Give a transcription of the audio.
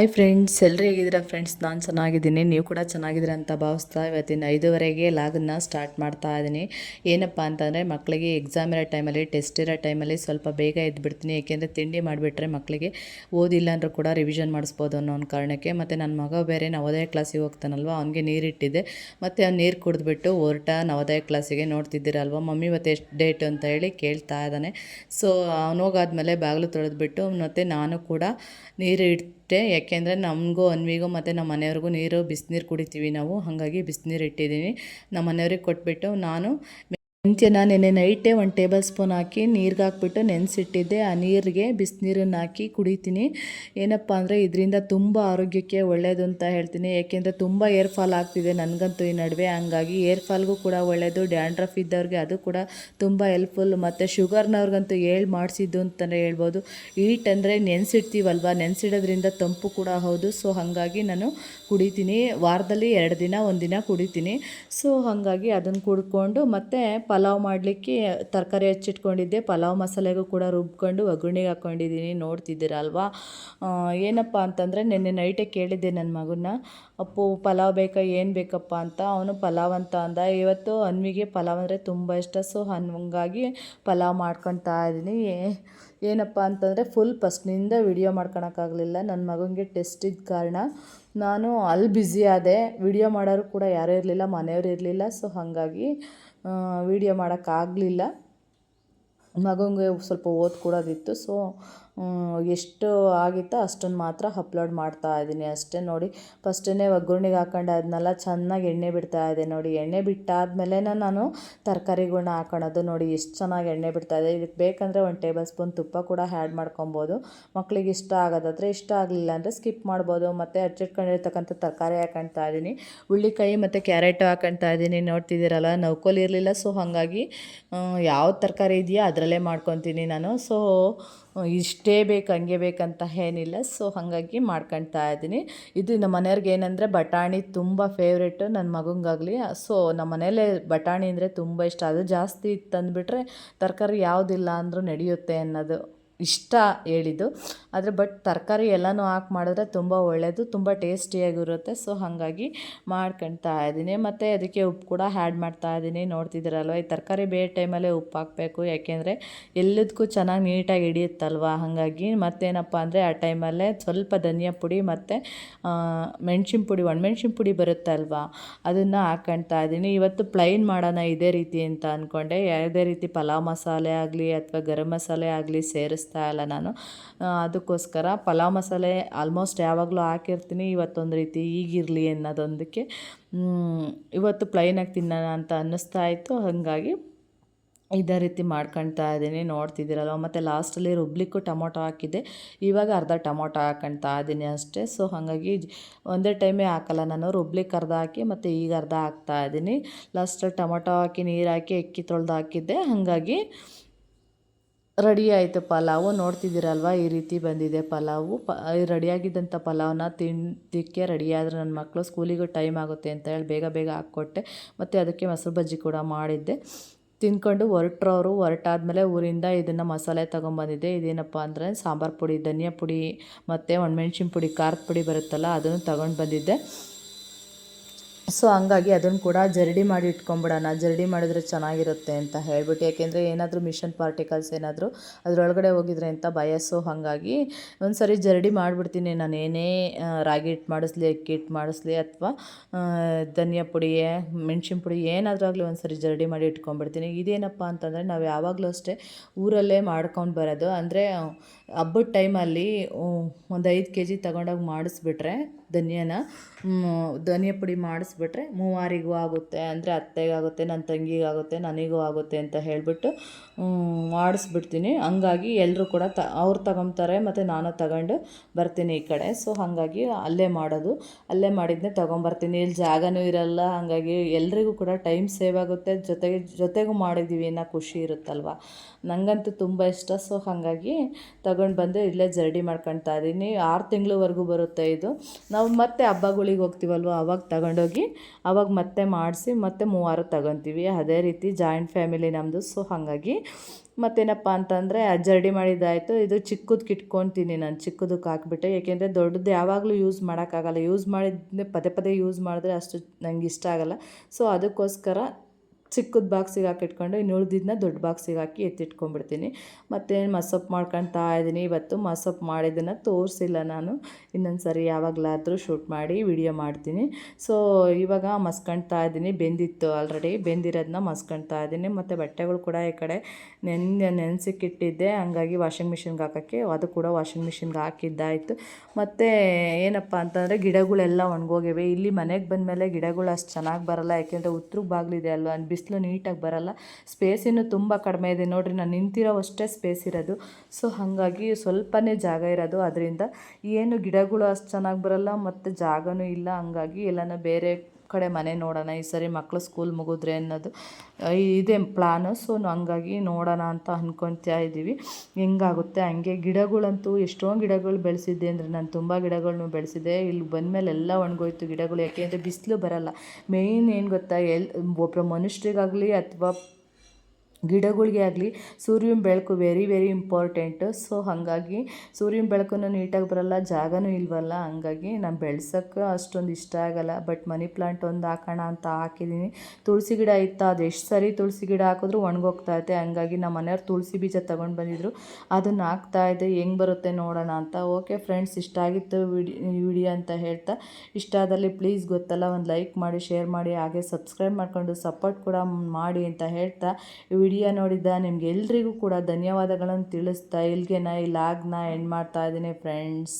Hi friends ಎಲ್ಲರೂ ಹೇಗಿದ್ದೀರಾ friends ನಾನು ಚೆನ್ನಾಗಿದ್ದೀನಿ. ನೀವು ಕೂಡ ಚೆನ್ನಾಗಿದ್ದೀರಾ ಅಂತ ಭಾವಿಸ್ತಾ ಇವತ್ತಿನ ಐದುವರೆಗೆ ಲಾಗನ್ನ ಸ್ಟಾರ್ಟ್ ಮಾಡ್ತಾ ಇದ್ದೀನಿ. ಏನಪ್ಪ ಅಂತಂದರೆ ಮಕ್ಕಳಿಗೆ ಎಕ್ಸಾಮ್ ಇರೋ ಟೈಮಲ್ಲಿ ಟೆಸ್ಟ್ ಇರೋ ಟೈಮಲ್ಲಿ ಸ್ವಲ್ಪ ಬೇಗ ಎದ್ಬಿಡ್ತೀನಿ. ಏಕೆಂದರೆ ತಿಂಡಿ ಮಾಡಿಬಿಟ್ರೆ ಮಕ್ಕಳಿಗೆ ಓದಿಲ್ಲ ಅಂದರೂ ಕೂಡ ರಿವಿಷನ್ ಮಾಡಿಸ್ಬೋದು ಅನ್ನೋ ಒಂದು ಕಾರಣಕ್ಕೆ. ಮತ್ತು ನನ್ನ ಮಗ ಬೇರೆ ನವೋದಯ ಕ್ಲಾಸಿಗೆ ಹೋಗ್ತಾನಲ್ವ, ಅವನಿಗೆ ನೀರಿಟ್ಟಿದ್ದೆ ಮತ್ತು ಅವ್ನು ನೀರು ಕುಡಿದ್ಬಿಟ್ಟು ಹೊರಟ ನವೋದಯ ಕ್ಲಾಸಿಗೆ ನೋಡ್ತಿದ್ದೀರಲ್ವ? ಮಮ್ಮಿ ಇವತ್ತು ಎಷ್ಟು ಡೇಟ್ ಅಂತ ಹೇಳಿ ಕೇಳ್ತಾ ಇದ್ದಾನೆ. ಸೊ ಅವ್ನು ಹೋಗಾದ್ಮೇಲೆ ಬಾಗಿಲು ತೊಳೆದ್ಬಿಟ್ಟು ಮತ್ತು ನಾನು ಕೂಡ ನೀರು ಇಟ್ಟೆ ಯಾಕೆಂದರೆ ನಮಗೂ, ಅನ್ವಿಗೂ ಮತ್ತು ನಮ್ಮ ಮನೆಯವ್ರಿಗೂ ನೀರು, ಬಿಸಿನೀರು ಕುಡಿತೀವಿ ನಾವು. ಹಾಗಾಗಿ ಬಿಸಿನೀರು ಇಟ್ಟಿದ್ದೀನಿ. ನಮ್ಮ ಮನೆಯವ್ರಿಗೆ ಕೊಟ್ಬಿಟ್ಟು ನಾನು ಮೆಂತ್ಯನ ನೆನ್ನೆ ನೈಟೇ ಒಂದು ಟೇಬಲ್ ಸ್ಪೂನ್ ಹಾಕಿ ನೀರಿಗೆ ಹಾಕ್ಬಿಟ್ಟು ನೆನೆಸಿಟ್ಟಿದ್ದೆ. ಆ ನೀರಿಗೆ ಬಿಸಿನೀರನ್ನು ಹಾಕಿ ಕುಡಿತೀನಿ. ಏನಪ್ಪ ಅಂದರೆ ಇದರಿಂದ ತುಂಬ ಆರೋಗ್ಯಕ್ಕೆ ಒಳ್ಳೆಯದು ಅಂತ ಹೇಳ್ತೀನಿ. ಏಕೆಂದರೆ ತುಂಬ ಏರ್ ಫಾಲ್ ಆಗ್ತಿದೆ ನನಗಂತೂ ಈ ನಡುವೆ. ಹಂಗಾಗಿ ಏರ್ ಫಾಲ್ಗೂ ಕೂಡ ಒಳ್ಳೆಯದು ಡ್ಯಾಂಡ್ರಫ್ ಇದ್ದವ್ರಿಗೆ ಅದು ಕೂಡ ತುಂಬ ಹೆಲ್ಪ್ಫುಲ್. ಮತ್ತು ಶುಗರ್ನವ್ರಿಗಂತೂ ಹೇಳಿ ಮಾಡಿಸಿದ್ದು ಅಂತಲೇ ಹೇಳ್ಬೋದು. ಈಟ್ ಅಂದರೆ ನೆನೆಸಿಡ್ತೀವಲ್ವ? ನೆನೆಸಿಡೋದ್ರಿಂದ ತಂಪು ಕೂಡ ಹೌದು. ಸೊ, ಹಾಗಾಗಿ ನಾನು ಕುಡಿತೀನಿ. ವಾರದಲ್ಲಿ ಎರಡು ದಿನ ಒಂದು ದಿನ ಕುಡಿತೀನಿ. ಸೊ, ಹಾಗಾಗಿ ಅದನ್ನು ಕುಡ್ಕೊಂಡು ಮತ್ತು ಪಲಾವ್ ಮಾಡಲಿಕ್ಕೆ ತರಕಾರಿ ಹೆಚ್ಚಿಟ್ಕೊಂಡಿದ್ದೆ. ಪಲಾವ್ ಮಸಾಲೆಗೂ ಕೂಡ ರುಬ್ಕೊಂಡು ಒಗ್ಗರಣೆಗೆ ಹಾಕ್ಕೊಂಡಿದ್ದೀನಿ. ನೋಡ್ತಿದ್ದೀರಲ್ವಾ? ಏನಪ್ಪ ಅಂತಂದರೆ ನಿನ್ನೆ ನೈಟೇ ಕೇಳಿದ್ದೆ ನನ್ನ ಮಗನ್ನ. ಅಪ್ಪು, ಪಲಾವ್ ಬೇಕಾ, ಏನು ಬೇಕಪ್ಪ ಅಂತ. ಅವನು ಪಲಾವ್ ಅಂತ ಅಂದ. ಇವತ್ತು ಅನ್ವಿಗೆ ಪಲಾವ್ ಅಂದರೆ ತುಂಬ ಇಷ್ಟ. ಸೊ ಹಂಗಾಗಿ ಪಲಾವ್ ಮಾಡ್ಕೊತಾ ಇದ್ದೀನಿ. ಏನಪ್ಪ ಅಂತಂದರೆ ಫುಲ್ ಫಸ್ಟ್ನಿಂದ ವಿಡಿಯೋ ಮಾಡ್ಕೊಳಕ್ಕಾಗಲಿಲ್ಲ. ನನ್ನ ಮಗನಿಗೆ ಟೆಸ್ಟ್ ಇದ್ದ ಕಾರಣ ನಾನು ಅಲ್ಲಿ ಬ್ಯುಸಿ ಆದೆ. ವಿಡಿಯೋ ಮಾಡೋರು ಕೂಡ ಯಾರೂ ಇರಲಿಲ್ಲ, ಮನೆಯವರು ಇರಲಿಲ್ಲ. ಸೊ ಹಾಗಾಗಿ ವಿಡಿಯೋ ಮಾಡೋಕ್ಕಾಗಲಿಲ್ಲ. ಮಗನಿಗೆ ಸ್ವಲ್ಪ ಓದ್ಕೊಡೋದಿತ್ತು ಸೊ ಎಷ್ಟು ಆಗಿತ್ತೋ ಅಷ್ಟನ್ನು ಮಾತ್ರ ಅಪ್ಲೋಡ್ ಮಾಡ್ತಾ ಇದ್ದೀನಿ. ಅಷ್ಟೇ ನೋಡಿ ಫಸ್ಟೇ ಒಗ್ಗರಣೆಗೆ ಹಾಕೊಂಡಾದ್ಮೇಲೆ ಚೆನ್ನಾಗಿ ಎಣ್ಣೆ ಬಿಡ್ತಾ ಇದೆ ನೋಡಿ. ಎಣ್ಣೆ ಬಿಟ್ಟಾದ್ಮೇಲೆ ನಾನು ತರಕಾರಿಗಳ್ನ ಹಾಕೊಳೋದು ನೋಡಿ. ಎಷ್ಟು ಚೆನ್ನಾಗಿ ಎಣ್ಣೆ ಬಿಡ್ತಾ ಇದೆ. ಇದಕ್ಕೆ ಬೇಕಂದರೆ ಒಂದು ಟೇಬಲ್ ಸ್ಪೂನ್ ತುಪ್ಪ ಕೂಡ ಆ್ಯಡ್ ಮಾಡ್ಕೊಬೋದು. ಮಕ್ಕಳಿಗೆ ಇಷ್ಟ ಆಗೋದಾದರೆ ಇಷ್ಟ ಆಗಲಿಲ್ಲ ಅಂದರೆ ಸ್ಕಿಪ್ ಮಾಡ್ಬೋದು. ಮತ್ತು ಹಚ್ಚಿಟ್ಕೊಂಡಿರ್ತಕ್ಕಂಥ ತರಕಾರಿ ಹಾಕೊಳ್ತಾ ಇದ್ದೀನಿ. ಹುಳ್ಳಿಕಾಯಿ ಮತ್ತು ಕ್ಯಾರೆಟು ಹಾಕೊಳ್ತಾ ಇದ್ದೀನಿ. ನೋಡ್ತಿದ್ದೀರಲ್ಲ ನೌಕೋಲಿ ಇರಲಿಲ್ಲ. ಸೊ ಹಾಗಾಗಿ ಯಾವ ತರಕಾರಿ ಇದೆಯಾ ಇದೆಯೋ ಅದರಲ್ಲೇ ಮಾಡ್ಕೊತೀನಿ ನಾನು. ಸೊ ಇಷ್ಟೇ ಬೇಕು, ಹಂಗೆ ಬೇಕಂತ ಏನಿಲ್ಲ. ಸೊ ಹಾಗಾಗಿ ಮಾಡ್ಕೊಳ್ತಾ ಇದ್ದೀನಿ. ಇದು ನಮ್ಮ ಮನೆಯವ್ರಿಗೆ ಏನಂದರೆ ಬಟಾಣಿ ತುಂಬ ಫೇವ್ರೇಟು ನನ್ನ ಮಗಂಗಾಗಲಿ. ಸೊ ನಮ್ಮ ಮನೆಯಲ್ಲೇ ಬಟಾಣಿ ಅಂದರೆ ತುಂಬ ಇಷ್ಟ. ಅದು ಜಾಸ್ತಿ ತಂದುಬಿಟ್ರೆ ತರಕಾರಿ ಯಾವುದಿಲ್ಲ ಅಂದರೂ ನಡೆಯುತ್ತೆ ಅನ್ನೋದು. ಇಷ್ಟ ಹೇಳಿದ್ದು. ಆದರೆ ಬಟ್ ತರಕಾರಿ ಎಲ್ಲನೂ ಹಾಕಿ ಮಾಡಿದ್ರೆ ತುಂಬ ಒಳ್ಳೆಯದು ತುಂಬ ಟೇಸ್ಟಿಯಾಗಿರುತ್ತೆ. ಸೊ ಹಾಗಾಗಿ ಮಾಡ್ಕೊಳ್ತಾ ಇದ್ದೀನಿ. ಮತ್ತು ಅದಕ್ಕೆ ಉಪ್ಪು ಕೂಡ ಆ್ಯಡ್ ಮಾಡ್ತಾ ಇದ್ದೀನಿ. ನೋಡ್ತಿದ್ದೀರಲ್ವ, ಈ ತರಕಾರಿ ಬೇರೆ ಟೈಮಲ್ಲೇ ಉಪ್ಪು ಹಾಕಬೇಕು. ಯಾಕೆಂದರೆ ಎಲ್ಲದಕ್ಕೂ ಚೆನ್ನಾಗಿ ನೀಟಾಗಿ ಹಿಡಿಯುತ್ತಲ್ವ? ಹಾಗಾಗಿ ಮತ್ತೇನಪ್ಪ ಅಂದರೆ ಆ ಟೈಮಲ್ಲೇ ಸ್ವಲ್ಪ ಧನಿಯಾ ಪುಡಿ ಮತ್ತು ಮೆಣ್ಸಿನ ಪುಡಿ, ಒಣಮೆಣ್ಸಿನ ಪುಡಿ ಬರುತ್ತಲ್ವ? ಅದನ್ನು ಹಾಕ್ಕೊಳ್ತಾ ಇದ್ದೀನಿ. ಇವತ್ತು ಪ್ಲೈನ್ ಮಾಡೋಣ ಇದೇ ರೀತಿ ಅಂತ ಅಂದ್ಕೊಂಡೆ ಯಾವುದೇ ರೀತಿ ಪಲಾವ್ ಮಸಾಲೆ ಆಗಲಿ ಅಥವಾ ಗರಂ ಮಸಾಲೆ ಆಗಲಿ ಸೇರಿಸ್ತಾ ಇಲ್ಲ ನಾನು. ಅದಕ್ಕೋಸ್ಕರ ಪಲಾವ್ ಮಸಾಲೆ ಆಲ್ಮೋಸ್ಟ್ ಯಾವಾಗಲೂ ಹಾಕಿರ್ತೀನಿ, ಇವತ್ತೊಂದು ರೀತಿ ಈಗಿರಲಿ ಅನ್ನೋದೊಂದಕ್ಕೆ. ಇವತ್ತು ಪ್ಲೈನಾಗಿ ತಿನ್ನೋಣ ಅಂತ ಅನ್ನಿಸ್ತಾ ಇತ್ತು, ಹಾಗಾಗಿ ಇದೇ ರೀತಿ ಮಾಡ್ಕೊಳ್ತಾ ಇದ್ದೀನಿ. ನೋಡ್ತಿದ್ದೀರಲ್ವ, ಮತ್ತು ಲಾಸ್ಟಲ್ಲಿ ರುಬ್ಲಿಕ್ಕೂ ಟೊಮೊಟೊ ಹಾಕಿದ್ದೆ. ಇವಾಗ ಅರ್ಧ ಟೊಮೊಟೊ ಹಾಕೊಳ್ತಾ ಇದ್ದೀನಿ ಅಷ್ಟೇ. ಸೊ ಹಾಗಾಗಿ ಒಂದೇ ಟೈಮೇ ಹಾಕಲ್ಲ ನಾನು ರುಬ್ಲಿಕ್ಕೆ ಅರ್ಧ ಹಾಕಿ ಮತ್ತು ಈಗ ಅರ್ಧ ಹಾಕ್ತಾ ಇದ್ದೀನಿ. ಲಾಸ್ಟಲ್ಲಿ ಟೊಮೊಟೊ ಹಾಕಿ ನೀರು ಹಾಕಿ, ಅಕ್ಕಿ ತೊಳೆದು ಹಾಕಿದ್ದೆ. ಹಾಗಾಗಿ ರೆಡಿ ಆಯಿತು ಪಲಾವು. ನೋಡ್ತಿದ್ದೀರಲ್ವ, ಈ ರೀತಿ ಬಂದಿದೆ ಪಲಾವು. ಪ ರೆಡಿಯಾಗಿದ್ದಂಥ ಪಲಾವ್ನ ತಿನ್ನೋದಕ್ಕೆ ರೆಡಿಯಾದರೆ ನನ್ನ ಮಕ್ಕಳು ಸ್ಕೂಲಿಗೂ ಟೈಮ್ ಆಗುತ್ತೆ ಅಂತ ಹೇಳಿ ಬೇಗ ಬೇಗ ಹಾಕ್ಕೊಟ್ಟೆ. ಮತ್ತು ಅದಕ್ಕೆ ಮೊಸರು ಬಜ್ಜಿ ಕೂಡ ಮಾಡಿದ್ದೆ. ತಿಂದ್ಕೊಂಡು ಹೊರಟ್ರವರು, ಹೊರಟಾದ್ಮೇಲೆ ಊರಿಂದ ಇದನ್ನು ಮಸಾಲೆ ತೊಗೊಂಬಂದಿದ್ದೆ. ಇದೇನಪ್ಪ ಅಂದರೆ ಸಾಂಬಾರು ಪುಡಿ, ಧನಿಯಾ ಪುಡಿ ಮತ್ತು ಒಣಮೆಣ್ಸಿನ ಪುಡಿ, ಖಾರದ ಪುಡಿ ಬರುತ್ತಲ್ಲ, ಅದನ್ನು ತಗೊಂಡು ಬಂದಿದ್ದೆ. ಸೊ ಹಂಗಾಗಿ ಅದನ್ನು ಕೂಡ ಜರಡಿ ಮಾಡಿ ಇಟ್ಕೊಂಬಿಡೋಣ. ಜರಡಿ ಮಾಡಿದ್ರೆ ಚೆನ್ನಾಗಿರುತ್ತೆ ಅಂತ ಹೇಳ್ಬಿಟ್ಟು, ಯಾಕೆಂದರೆ ಏನಾದರೂ ಮಿಷನ್ ಪಾರ್ಟಿಕಲ್ಸ್ ಏನಾದರೂ ಅದರೊಳಗಡೆ ಹೋಗಿದ್ರೆ ಅಂತ ಭಯ. ಸೊ ಹಾಗಾಗಿ ಒಂದು ಸರಿ ಜರಡಿ ಮಾಡಿಬಿಡ್ತೀನಿ. ನಾನು ಏನೇ ರಾಗಿ ಹಿಟ್ಟು ಮಾಡಿಸ್ಲಿ, ಅಕ್ಕಿ ಹಿಟ್ಟು ಮಾಡಿಸ್ಲಿ, ಅಥವಾ ಧನಿಯಾ ಪುಡಿ ಮೆಣಸಿನ ಪುಡಿ ಏನಾದರೂ ಆಗಲಿ ಒಂದು ಸರಿ ಜರಡಿ ಮಾಡಿ ಇಟ್ಕೊಂಡ್ಬಿಡ್ತೀನಿ ಇದೇನಪ್ಪ ಅಂತಂದರೆ, ನಾವು ಯಾವಾಗಲೂ ಅಷ್ಟೇ ಊರಲ್ಲೇ ಮಾಡ್ಕೊಂಡು ಬರೋದು. ಅಂದರೆ, ಹಬ್ಬದ ಟೈಮಲ್ಲಿ ಒಂದು ಐದು ಕೆ ಜಿ ತಗೊಂಡೋಗಿ ಮಾಡಿಸ್ಬಿಟ್ರೆ ಧನಿಯಾನ ಧನಿಯಾ ಪುಡಿ ಮಾಡಿಸ್ಬಿಟ್ರೆ ಮೂವಾರಿಗೂ ಆಗುತ್ತೆ, ಅಂದರೆ ಅತ್ತೆಗಾಗುತ್ತೆ ನನ್ನ ತಂಗಿಗಾಗುತ್ತೆ, ನನಗೂ ಆಗುತ್ತೆ ಅಂತ ಹೇಳಿಬಿಟ್ಟು ಮಾಡಿಸ್ಬಿಡ್ತೀನಿ. ಹಂಗಾಗಿ ಎಲ್ಲರೂ ಕೂಡ ತ, ಅವ್ರು ತಗೊತಾರೆ ಮತ್ತು ನಾನು ತಗೊಂಡು ಬರ್ತೀನಿ ಈ ಕಡೆ. ಸೊ ಹಾಗಾಗಿ ಅಲ್ಲೇ ಮಾಡೋದು. ಅಲ್ಲೇ ಮಾಡಿದ್ನೇ ತೊಗೊಂಬರ್ತೀನಿ. ಇಲ್ಲಿ ಜಾಗನೂ ಇರಲ್ಲ, ಹಾಗಾಗಿ ಎಲ್ರಿಗೂ ಕೂಡ ಟೈಮ್ ಸೇವ್ ಆಗುತ್ತೆ. ಜೊತೆಗೆ, ಜೊತೆಗೂ ಮಾಡಿದ್ದೀವಿ ಅನ್ನೋ ಖುಷಿ ಇರುತ್ತಲ್ವ? ನನಗಂತೂ ತುಂಬ ಇಷ್ಟ. ಸೊ ಹಾಗಾಗಿ ತಗೊಂಡು ಬಂದು ಇಲ್ಲೇ ಜರ್ಡಿ ಮಾಡ್ಕೊಳ್ತಾ ಇದ್ದೀನಿ ಆರು ತಿಂಗಳವರೆಗೂ ಬರುತ್ತೆ ಇದು. ನಾವು ಮತ್ತೆ ಹಬ್ಬಗಳಿಗೆ ಹೋಗ್ತೀವಲ್ವ? ಅವಾಗ ತಗೊಂಡೋಗಿ ಅವಾಗ ಮತ್ತೆ ಮಾಡಿಸಿ, ಮತ್ತೆ ಮೂವಾರು ತಗೊತೀವಿ. ಅದೇ ರೀತಿ ಜಾಯಿಂಟ್ ಫ್ಯಾಮಿಲಿ ನಮ್ಮದು ಸೊ ಹಾಗಾಗಿ ಮತ್ತೇನಪ್ಪ ಅಂತಂದರೆ ಜರಡಿ ಮಾಡಿದ್ದಾಯಿತು. ಇದು ಚಿಕ್ಕದಕ್ಕೆ ಇಟ್ಕೊತೀನಿ ನಾನು. ಚಿಕ್ಕದಕ್ಕೆ ಹಾಕ್ಬಿಟ್ಟೆ. ಏಕೆಂದರೆ ದೊಡ್ಡದು ಯಾವಾಗಲೂ ಯೂಸ್ ಮಾಡೋಕ್ಕಾಗಲ್ಲ. ಯೂಸ್ ಮಾಡಿದ್ದೆ ಪದೇ ಪದೇ ಯೂಸ್ ಮಾಡಿದ್ರೆ ಅಷ್ಟು ನನಗೆ ಇಷ್ಟ ಆಗಲ್ಲ. ಸೊ ಅದಕ್ಕೋಸ್ಕರ ಚಿಕ್ಕದ ಬಾಕ್ಸಿಗೆ ಹಾಕಿಟ್ಕೊಂಡು ಇನ್ನು ಉಳಿದಿದ್ದನ್ನ ದೊಡ್ಡ ಬಾಕ್ಸಿಗೆ ಹಾಕಿ ಎತ್ತಿಟ್ಕೊಂಡ್ಬಿಡ್ತೀನಿ. ಮತ್ತು ಮಸಪ್ ಮಾಡ್ಕೊಳ್ತಾ ಇದ್ದೀನಿ. ಇವತ್ತು ಮಸಪ್ ಮಾಡಿದ್ದನ್ನು ತೋರಿಸಿಲ್ಲ ನಾನು. ಇನ್ನೊಂದು ಸರಿ ಯಾವಾಗಲಾದರೂ ಶೂಟ್ ಮಾಡಿ ವಿಡಿಯೋ ಮಾಡ್ತೀನಿ. ಸೊ ಇವಾಗ ಮಸ್ಕೊಳ್ತಾ ಇದ್ದೀನಿ. ಬೆಂದಿತ್ತು ಆಲ್ರೆಡಿ ಬೆಂದಿರೋದನ್ನ ಮಸ್ಕೊಳ್ತಾ ಇದ್ದೀನಿ. ಮತ್ತು ಬಟ್ಟೆಗಳು ಕೂಡ ಈ ಕಡೆ ನೆನ್ ನೆನೆಸಿಕ್ಕಿಟ್ಟಿದ್ದೆ. ಹಂಗಾಗಿ ವಾಷಿಂಗ್ ಮಿಷಿನ್ಗೆ ಹಾಕೋಕ್ಕೆ ಅದು ಕೂಡ ವಾಷಿಂಗ್ ಮಿಷಿನ್ಗೆ ಹಾಕಿದ್ದಾಯಿತು. ಮತ್ತು ಏನಪ್ಪ ಅಂತಂದರೆ ಗಿಡಗಳೆಲ್ಲ ಒಣಗೋಗಿವೆ. ಇಲ್ಲಿ ಮನೆಗೆ ಬಂದಮೇಲೆ ಗಿಡಗಳು ಅಷ್ಟು ಚೆನ್ನಾಗಿ ಬರಲ್ಲ. ಯಾಕೆಂದರೆ ಉತ್ತರ ಬಾಗಿಲಿದೆ ಅಲ್ವಾ? ಬಿಸಿಲು ನೀಟಾಗಿ ಬರಲ್ಲ. ಸ್ಪೇಸ್ ಇನ್ನೂ ತುಂಬ ಕಡಿಮೆ ಇದೆ. ನೋಡಿರಿ, ನಾನು ನಿಂತಿರೋ ಅಷ್ಟೇ ಸ್ಪೇಸ್ ಇರೋದು. ಸೊ ಹಾಗಾಗಿ ಸ್ವಲ್ಪನೇ ಜಾಗ ಇರೋದು. ಅದರಿಂದ ಏನು ಗಿಡಗಳು ಅಷ್ಟು ಚೆನ್ನಾಗಿ ಬರಲ್ಲ, ಮತ್ತು ಜಾಗನೂ ಇಲ್ಲ. ಹಂಗಾಗಿ ಎಲ್ಲನ ಬೇರೆ ಕಡೆ ಮನೆ ನೋಡೋಣ, ಈ ಸರಿ ಮಕ್ಕಳು ಸ್ಕೂಲ್ ಮುಗಿದ್ರೆ ಅನ್ನೋದು ಇದೇ ಪ್ಲಾನು ಸೊ ಹಂಗಾಗಿ ನೋಡೋಣ ಅಂತ ಅಂದ್ಕೊತಾ ಇದ್ದೀವಿ ಹೆಂಗಾಗುತ್ತೆ? ಹಂಗೆ ಗಿಡಗಳಂತೂ ಎಷ್ಟೊಂದು ಗಿಡಗಳು ಬೆಳೆಸಿದ್ದೆ ಅಂದರೆ ನಾನು ತುಂಬ ಗಿಡಗಳನ್ನೂ ಬೆಳೆಸಿದೆ ಇಲ್ಲಿ ಬಂದಮೇಲೆ ಎಲ್ಲ ಒಣಗೋಯ್ತು ಗಿಡಗಳು. ಯಾಕೆಂದರೆ ಬಿಸಿಲು ಬರಲ್ಲ. ಮೇಯ್ನ್ ಏನು ಗೊತ್ತಾ? ಎಲ್ ಒಬ್ಬರ ಮನುಷ್ಯರಿಗಾಗಲಿ ಅಥವಾ ಗಿಡಗಳಿಗೆ ಆಗಲಿ ಸೂರ್ಯನ ಬೆಳಕು ವೆರಿ ವೆರಿ ಇಂಪಾರ್ಟೆಂಟ್ ಸೊ ಹಾಗಾಗಿ ಸೂರ್ಯನ ಬೆಳಕನ್ನು ನೀಟಾಗಿ ಬರಲ್ಲ, ಜಾಗನೂ ಇಲ್ವಲ್ಲ. ಹಂಗಾಗಿ ನಾನು ಬೆಳ್ಸೋಕ್ಕೆ ಅಷ್ಟೊಂದು ಇಷ್ಟ ಆಗಲ್ಲ. ಬಟ್ ಮನಿ ಪ್ಲಾಂಟ್ ಒಂದು ಹಾಕೋಣ ಅಂತ ಹಾಕಿದ್ದೀನಿ ತುಳಸಿ ಗಿಡ ಇತ್ತು, ಅದು ಎಷ್ಟು ಸರಿ ತುಳಸಿ ಗಿಡ ಹಾಕಿದ್ರು ಒಣಗೋಗ್ತಾ ಇದೆ ಹಂಗಾಗಿ ನಮ್ಮ ಮನೆಯವ್ರು ತುಳಸಿ ಬೀಜ ತೊಗೊಂಡು ಬಂದಿದ್ರು. ಅದನ್ನು ಹಾಕ್ತಾ ಇದ್ದೆ, ಹೆಂಗೆ ಬರುತ್ತೆ ನೋಡೋಣ ಅಂತ. ಓಕೆ ಫ್ರೆಂಡ್ಸ್ ಇಷ್ಟ ಆಗಿತ್ತು ವಿಡಿ, ವಿಡಿಯೋ ಅಂತ ಹೇಳ್ತಾ. ಇಷ್ಟ ಆದಲ್ಲಿ ಪ್ಲೀಸ್ ಗೊತ್ತಲ್ಲ, ಒಂದು ಲೈಕ್ ಮಾಡಿ ಶೇರ್ ಮಾಡಿ, ಹಾಗೆ ಸಬ್ಸ್ಕ್ರೈಬ್ ಮಾಡ್ಕೊಂಡು ಸಪೋರ್ಟ್ ಕೂಡ ಮಾಡಿ ಅಂತ ಹೇಳ್ತಾ. ವಿಡಿಯೋ ನೋಡಿದ್ದ ನಿಮ್ಗೆ ಎಲ್ರಿಗೂ ಕೂಡ ಧನ್ಯವಾದಗಳನ್ನು ತಿಳಿಸ್ತಾ ಇಲ್ಲಿಗೆ ನಾ ಇಲ್ಲಿ ಎಂಡ್ ಮಾಡ್ತಾ ಇದ್ದೀನಿ ಫ್ರೆಂಡ್ಸ್